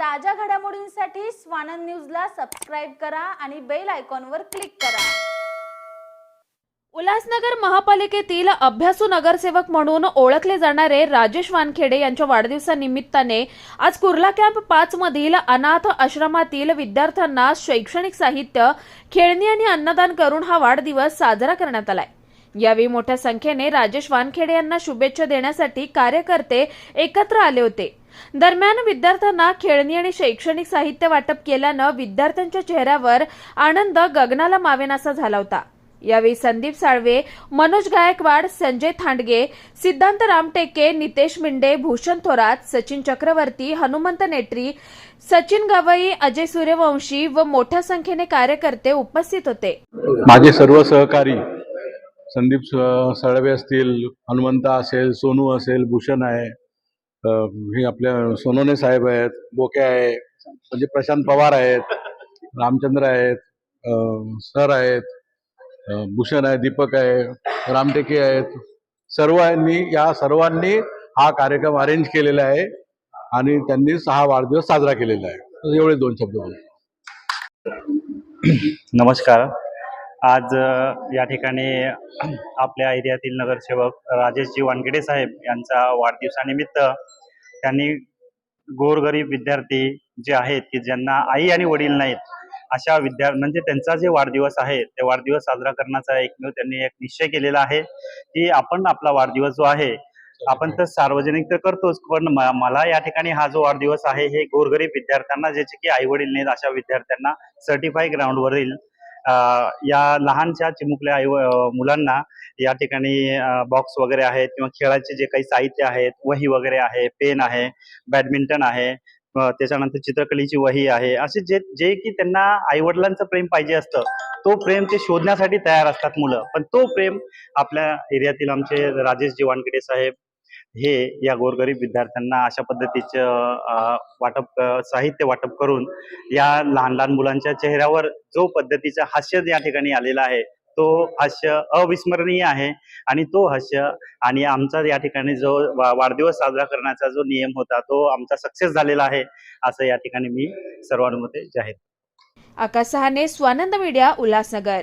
ताज्या घडामोडींसाठी स्वानंद न्यूजला सबस्क्राईब करा आणि बेल आयकॉनवर क्लिक करा. उल्हासनगर महापालिकेतील अभ्यासू नगरसेवक म्हणून ओळखले जाणारे राजेश वानखेडे यांच्या वाढदिवसानिमित्ताने आज कुर्ला कॅम्प पाच मधील अनाथ आश्रमातील विद्यार्थ्यांना शैक्षणिक साहित्य खेळणी आणि अन्नदान करून हा वाढदिवस साजरा करण्यात आलाय. यावेळी मोठ्या संख्येने राजेश वानखेडे यांना शुभेच्छा देण्यासाठी कार्यकर्ते एकत्र आले होते. दरम्यान विद्यार्थ्यांना खेळणी आणि शैक्षणिक साहित्य वाटप केल्यानं विद्यार्थ्यांच्या चेहऱ्यावर आनंद गगनाला मावेनासा झाला होता. यावेळी संदीप साळवे मनोज गायकवाड संजय थांडगे सिद्धांत रामटेके नितेश मिंडे भूषण थोरात सचिन चक्रवर्ती हनुमंत नेटरी सचिन गवई अजय सूर्यवंशी व मोठ्या संख्येने कार्यकर्ते उपस्थित होते. माझे सर्व सहकारी संदीप सळवे असतील हनुमंता असेल सोनू असेल भूषण आहे हे आपल्या सोनोने साहेब आहेत बोके आहे म्हणजे प्रशांत पवार आहेत रामचंद्र आहेत सर आहेत भूषण आहे दीपक आहे रामटेके आहेत. सर्वांनी या सर्वांनी हा कार्यक्रम अरेंज केलेला आहे आणि त्यांनी हा वाढदिवस साजरा केलेला आहे. एवढे दोन शब्द बोल. नमस्कार. आज या ठिकाणी आपल्या एरियातील नगरसेवक राजेशजी वानखेडे साहेब यांचा वाढदिवसानिमित्त त्यांनी गोरगरीब विद्यार्थी जे आहेत की ज्यांना आई आणि वडील नाहीत अशा विद्या म्हणजे त्यांचा जे वाढदिवस आहे ते वाढदिवस साजरा करण्याचा एकमेव त्यांनी एक निश्चय केलेला आहे की आपण आपला वाढदिवस जो आहे आपण तर सार्वजनिक तर करतोच पण मला या ठिकाणी हा जो वाढदिवस आहे हे गोरगरीब विद्यार्थ्यांना ज्याचे की आई वडील नाहीत अशा विद्यार्थ्यांना सर्टिफाय ग्राउंडवरील या लहानशा चिमुकल्या आई मुलांना या ठिकाणी बॉक्स वगैरे आहेत किंवा खेळाचे जे काही साहित्य आहेत वही वगैरे आहे पेन आहे बॅडमिंटन आहे त्याच्यानंतर चित्रकलेची वही आहे असे जे जे की त्यांना आईवडिलांचं प्रेम पाहिजे असतं तो प्रेम ते शोधण्यासाठी तयार असतात मुलं. पण तो प्रेम आपल्या एरियातील आमचे राजेश वानखेडे साहेब हे या गोरगरीब विद्यार्थ्यांना अशा पद्धतीचं वाटप साहित्य वाटप करून या लहान लहान मुलांच्या चेहऱ्यावर जो पद्धतीचं हास्य या ठिकाणी आलेला आहे तो हास्य अविस्मरणीय आहे आणि तो हास्य आणि आमचा या ठिकाणी जो वाढदिवस साजरा करण्याचा जो नियम होता तो आमचा सक्सेस झालेला आहे असं या ठिकाणी मी सर्वांमध्ये जाहीर आकाश सहाने स्वानंद मीडिया उल्हासनगर.